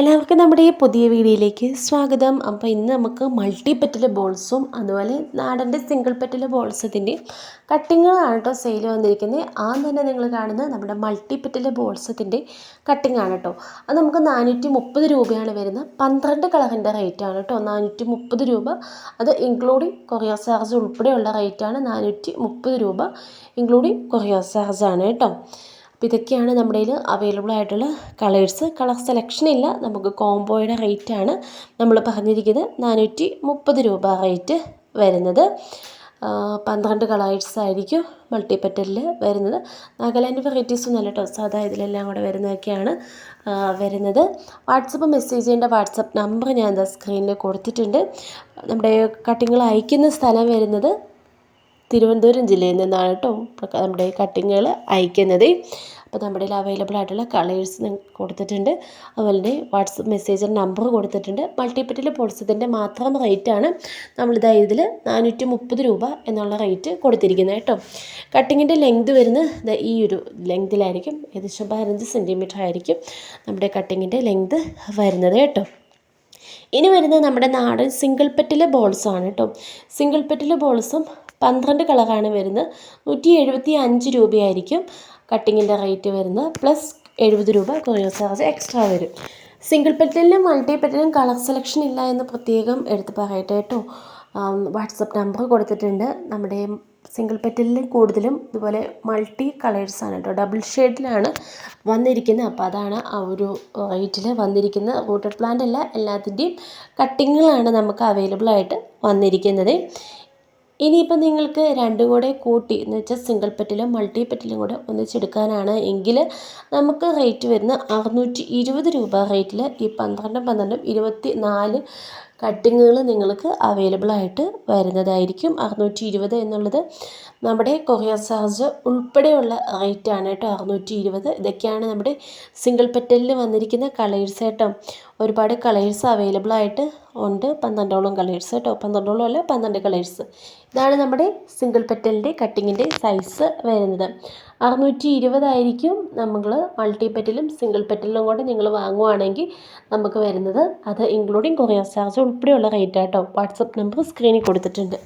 എല്ലാവർക്കും നമ്മുടെ ഈ പുതിയ വീഡിയോയിലേക്ക് സ്വാഗതം. അപ്പോൾ ഇന്ന് നമുക്ക് മൾട്ടി പെറ്റൽ ബോൾസും അതുപോലെ നാടന്റെ സിംഗിൾ പെറ്റൽ ബോൾസത്തിന്റെ കട്ടിങ്ങുകളാണ് കേട്ടോ സെയിൽ വന്നിരിക്കുന്നത്. ആദ്യം തന്നെ നിങ്ങൾ കാണുന്നത് നമ്മുടെ മൾട്ടി പെറ്റൽ ബോൾസത്തിന്റെ കട്ടിങ്ങാണ് കേട്ടോ. അത് നമുക്ക് നാനൂറ്റി മുപ്പത് രൂപയാണ് വരുന്നത്. പന്ത്രണ്ട് കളറിന്റെ റേറ്റാണ് കേട്ടോ. നാനൂറ്റി മുപ്പത് രൂപ. അത് ഇൻക്ലൂഡിങ് കൊറിയർ ചാർജ് ഉൾപ്പെടെയുള്ള റേറ്റാണ് നാനൂറ്റി മുപ്പത് രൂപ. ഇൻക്ലൂഡിങ് കൊറിയർ ചാർജാണ് കേട്ടോ. അപ്പോൾ ഇതൊക്കെയാണ് നമ്മുടെ കയ്യിൽ അവൈലബിൾ ആയിട്ടുള്ള കളേഴ്സ് കളർ സെലക്ഷൻ ഇല്ല. നമുക്ക് കോംബോയുടെ റേറ്റ് ആണ് നമ്മൾ പറഞ്ഞിരിക്കുന്നത് നാനൂറ്റി മുപ്പത് രൂപ റേറ്റ് വരുന്നത്. പന്ത്രണ്ട് കളേഴ്സ് ആയിരിക്കും മൾട്ടിപ്പറ്റലിൽ വരുന്നത്. നാഗാലാൻഡ് വെറൈറ്റീസ് നല്ല കേട്ടോ സാധാ ഇതിലെല്ലാം കൂടെ വരുന്നതൊക്കെയാണ് വരുന്നത്. വാട്സപ്പ് മെസ്സേജ് ചെയ്യേണ്ട വാട്സപ്പ് നമ്പർ ഞാൻ എന്താ സ്ക്രീനിൽ കൊടുത്തിട്ടുണ്ട്. നമ്മുടെ കട്ടിങ്ങൾ അയക്കുന്ന സ്ഥലം വരുന്നത് തിരുവനന്തപുരം ജില്ലയിൽ നിന്നാണ് കേട്ടോ നമ്മുടെ കട്ടിങ്ങുകൾ അയക്കുന്നത്. അപ്പോൾ നമ്മുടെ അവൈലബിൾ ആയിട്ടുള്ള കളേഴ്സ് കൊടുത്തിട്ടുണ്ട്. അതുപോലെ വാട്സപ്പ് മെസ്സേജർ നമ്പർ കൊടുത്തിട്ടുണ്ട്. മൾട്ടിപ്പറ്റിൽ പൊളിച്ചതിന്റെ മാത്രം റേറ്റാണ് നമ്മളിതാ ഇതിൽ നാനൂറ്റി മുപ്പത് രൂപ എന്നുള്ള റേറ്റ് കൊടുത്തിരിക്കുന്നത് കേട്ടോ. കട്ടിങ്ങിന്റെ ലെങ്ത് വരുന്നത് ഈ ഒരു ലെങ്തിലായിരിക്കും ഏകദേശം പതിനഞ്ച് സെന്റിമീറ്റർ ആയിരിക്കും നമ്മുടെ കട്ടിങ്ങിന്റെ ലെങ്ത് വരുന്നത് കേട്ടോ. ഇനി വരുന്നത് നമ്മുടെ നാടൻ സിംഗിൾ പെറ്റിലെ ബോൾസാണ് കേട്ടോ. സിംഗിൾ പെറ്റിലെ ബോൾസും പന്ത്രണ്ട് കളറാണ് വരുന്നത്. നൂറ്റി എഴുപത്തി അഞ്ച് രൂപയായിരിക്കും കട്ടിങ്ങിന്റെ റേറ്റ് വരുന്നത്. പ്ലസ് എഴുപത് രൂപ കൊറിയർ ചാർജ് എക്സ്ട്രാ വരും. സിംഗിൾ പെറ്റലിലും മൾട്ടി പെറ്റലിലും കളർ സെലക്ഷൻ ഇല്ല എന്ന് പ്രത്യേകം എടുത്ത് പറയട്ടെ കേട്ടോ. വാട്സപ്പ് നമ്പർ കൊടുത്തിട്ടുണ്ട്. നമ്മുടെ സിംഗിൾ പെറ്റലിൽ കൂടുതലും ഇതുപോലെ മൾട്ടി കളേഴ്സ് ആണ് കേട്ടോ. ഡബിൾ ഷെയ്ഡിലാണ് വന്നിരിക്കുന്നത്. അപ്പോൾ അതാണ് ആ ഒരു റേറ്റിൽ വന്നിരിക്കുന്നത്. റൂട്ടഡ് പ്ലാന്റ് അല്ല എല്ലാത്തിന്റെയും കട്ടിങ്ങുകളാണ് നമുക്ക് അവൈലബിൾ ആയിട്ട് വന്നിരിക്കുന്നത്. ഇനിയിപ്പോൾ നിങ്ങൾക്ക് രണ്ടും കൂടെ കൂട്ടി എന്ന് വെച്ചാൽ സിംഗിൾ പെറ്റിലും മൾട്ടി പെറ്റിലും കൂടെ ഒന്നിച്ചെടുക്കാനാണ് എങ്കിൽ നമുക്ക് റേറ്റ് വരുന്ന അറുന്നൂറ്റി ഇരുപത് രൂപ റേറ്റിൽ ഈ പന്ത്രണ്ടും പന്ത്രണ്ടും ഇരുപത്തി നാല് കട്ടിങ്ങുകൾ നിങ്ങൾക്ക് അവൈലബിൾ ആയിട്ട് വരുന്നതായിരിക്കും. അറുന്നൂറ്റി ഇരുപത് എന്നുള്ളത് നമ്മുടെ കൊറിയർ ചാർജ് ഉൾപ്പെടെയുള്ള റേറ്റ് ആണ് കേട്ടോ. അറുന്നൂറ്റി ഇരുപത് ഇതൊക്കെയാണ് നമ്മുടെ സിംഗിൾ പെറ്റലിൽ വന്നിരിക്കുന്ന കളേഴ്സ് കേട്ടോ. ഒരുപാട് കളേഴ്സ് അവൈലബിൾ ആയിട്ട് ഉണ്ട്. പന്ത്രണ്ടോളം കളേഴ്സ് കേട്ടോ. പന്ത്രണ്ടോളം അല്ല പന്ത്രണ്ട് കളേഴ്സ് ഇതാണ് നമ്മുടെ സിംഗിൾ പെറ്റലിന്റെ കട്ടിങ്ങിന്റെ സൈസ് വരുന്നത്. അറുന്നൂറ്റി ഇരുപതായിരിക്കും നമ്മൾ മൾട്ടി പെറ്റലും സിംഗിൾ പെറ്റലും കൂടെ നിങ്ങൾ വാങ്ങുവാണെങ്കിൽ നമുക്ക് വരുന്നത്. അത് ഇൻക്ലൂഡിങ് കൊറിയർ ചാർജ് ഉൾപ്പെടെയുള്ള റേറ്റ് ആട്ടോ. വാട്സപ്പ് നമ്പർ സ്ക്രീനിൽ കൊടുത്തിട്ടുണ്ട്.